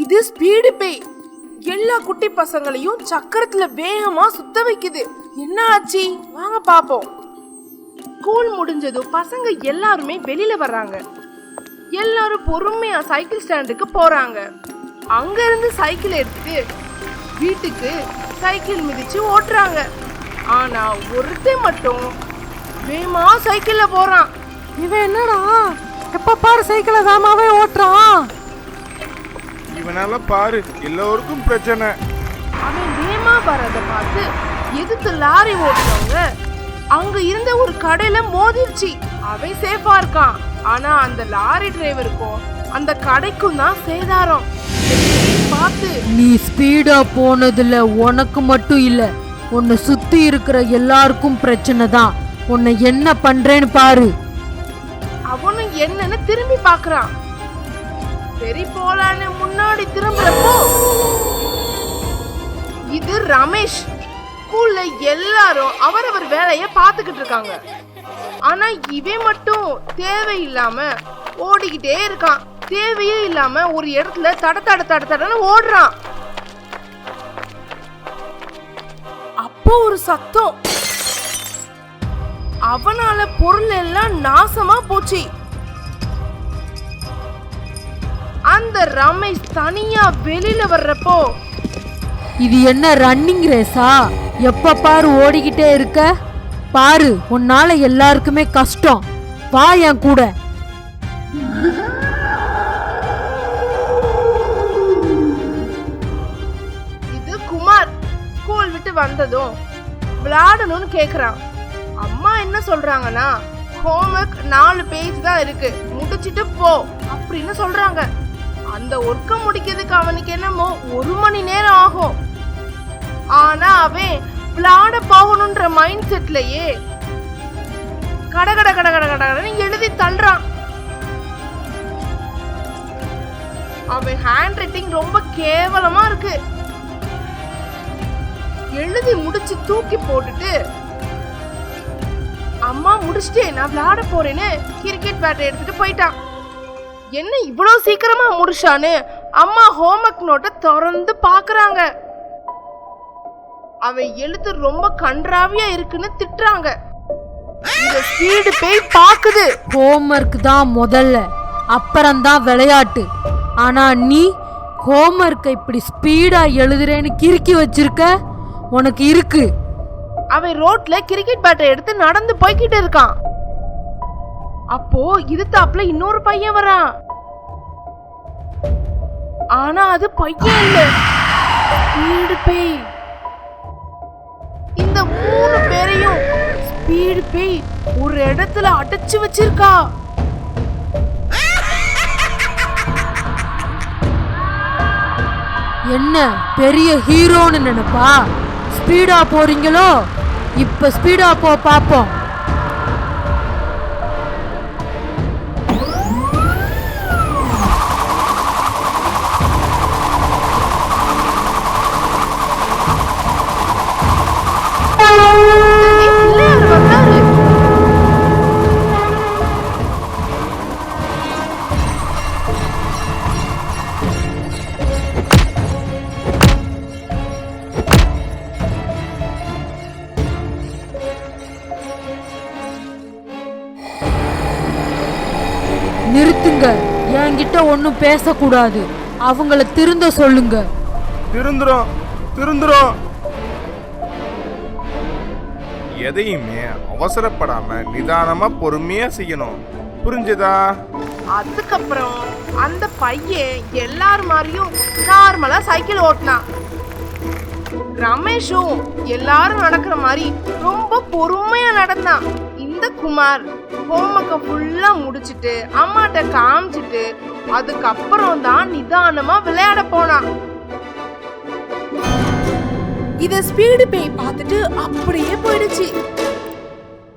இது ஸ்பீடு பேய் எல்லா குட்டி பசங்களையும் சக்கரத்துல வேகமா சுத்த வைக்குது. என்ன ஆச்சு? வாங்க பாப்போம். ஸ்கூல் முடிஞ்சதும் பசங்க எல்லாருமே வெளியில வர்றாங்க. எல்லாரும் பொறுமையா சைக்கிள் ஸ்டாண்டுக்கு போறாங்க. அங்க இருந்து சைக்கிள் எடுத்து வீட்டுக்கு சைக்கிள் மிதிச்சு ஓட்டுறாங்க. ஆனா ஒருத்தன் மட்டும் வேமா சைக்கிள்ல போறான். இவன் என்னடா? எப்ப பாரு சைக்கிளை தாமாவே ஓட்டுறான். இவனால பாரு எல்லோருக்கும் பிரச்சனை. அவன் வேகமா வர்றத பார்த்து எதிர்த்து லாரி ஓட்டுறவங்க? அங்க இருந்த ஒரு கடையில மோதிருச்சு. அவன் சேஃபா இருக்கான். ஆனா அந்த லாரி டிரைவருக்கும் அந்த கடைக்கும் தான் சேதாரம். பார்த்து நீ ஸ்பீடா போனதுல உனக்கு மட்டும் இல்ல உன்னை சுத்தி இருக்கிற எல்லாருக்கும் பிரச்சனை தான். உன்னை என்ன பண்றேன்னு பாரு. அவனும் என்னன்னு திரும்பி பார்க்கறான். சரி போலான்னு முன்னாடி திரும்புறப்போ இது ரமேஷ். ஸ்கூல்ல எல்லாரும் அவரவர் வேலைய பார்த்துக்கிட்டு இருக்காங்க. ஆனா இவன் மட்டும் தேவையில்லாம ஓடிக்கிட்டே இருக்கான். தேவையே இல்லாம ஒரு இடத்துல தட தட தட தடன்னு ஓடுறான். அப்போ ஒரு சத்தம். அவனால பொருள் எல்லாம் நாசமா போச்சு. அந்த ரமேஷ் தனியா வெளியில வர்றப்போ இது என்ன ரன்னிங் ரேஸா எப்ப பாரு ஓடிக்கிட்டே இருக்க? பாரு உன்னால எல்லாருக்குமே கஷ்டம். வா என் கூட. இது குமார் ஸ்கூல் விட்டு வந்ததும் விளையாடணும்னு கேக்குறான். அம்மா என்ன சொல்றாங்கன்னா ஹோம்ஒர்க் நாலு பேஜ் தான் இருக்கு. முடிச்சிட்டு போ அப்படின்னு சொல்றாங்க. அந்த ஒர்க்கை முடிக்கிறதுக்கு அவனுக்கு என்னமோ ஒரு மணி நேரம் ஆகும். ஆனா அவன் விளாட போகணுன்ற மைண்ட் செட்லயே கட கட கட கட கடன்னு எழுதி தள்ளுறான். அவன் ஹேண்ட் ரைட்டிங் ரொம்ப கேவலமா இருக்கு. எழுதி முடிச்சு தூக்கி போட்டுட்டு அம்மா முடிச்சிட்டே நான் விளையாட போறேன்னு கிரிக்கெட் பேட்டை எடுத்துட்டு போயிட்டான். என்ன இவ்வளோ சீக்கிரமா முடிச்சான்னு அம்மா ஹோம்ஒர்க் நோட்டை திறந்து பாக்குறாங்க அவன் எழுத்து ரொம்ப கன்றாவியா இருக்குன்னு திட்டுறாங்க. இந்த ஸ்பீடு பேய் பாக்குது ஹோம்ஒர்க் தான் முதல்ல அப்புறம்தான் விளையாட்டு. ஆனா நீ ஹோம்ஒர்க்கை இப்படி ஸ்பீடா எழுதுறேன்னு கிறுக்கி வச்சிருக்க? உனக்கு இருக்கு. அவன் ரோட்ல கிரிக்கெட் பேட்டை எடுத்து நடந்து போய்கிட்டு இருக்கான். அப்போ இது தாப்புல இன்னொரு பையன் வரான் ஆனா அது பையன் இல்ல. ஸ்பீடு பேய் இந்த மூணு பேரையும் ஸ்பீடு பேய் ஒரு இடத்துல அடைச்சு வச்சிருக்கா. என்ன பெரிய ஹீரோன்னு நினைப்பா? ஸ்பீடா போறீங்களோ? இப்ப ஸ்பீடா போ பாப்போம். நிறுத்துங்க. என்கிட்ட ஒன்றும் பேசக்கூடாது. அவங்கள திருந்த சொல்லுங்க. திருந்துறோம் திருந்துறோம் எதையுமே அவசரப்படாம நிதானமா பொறுமையா செய்யணும். புரிஞ்சுதா? அதுக்கப்புறம் அந்த பையன் எல்லார் மாதிரியும் நார்மலா சைக்கிள் ஓட்டினான். ரமேஷும் எல்லாரும் நடக்கிற மாதிரி ரொம்ப பொறுமையா நடந்தான். குமார் ஹோம்ஒர்க்கை ஃபுல்லாக முடிச்சிட்டு அம்மாட்ட காமிச்சிட்டு அதுக்கப்புறம் தான் நிதானமாக விளையாட போனான் இத ஸ்பீடு பேய் பார்த்துட்டு அப்படியே போயிடுச்சு.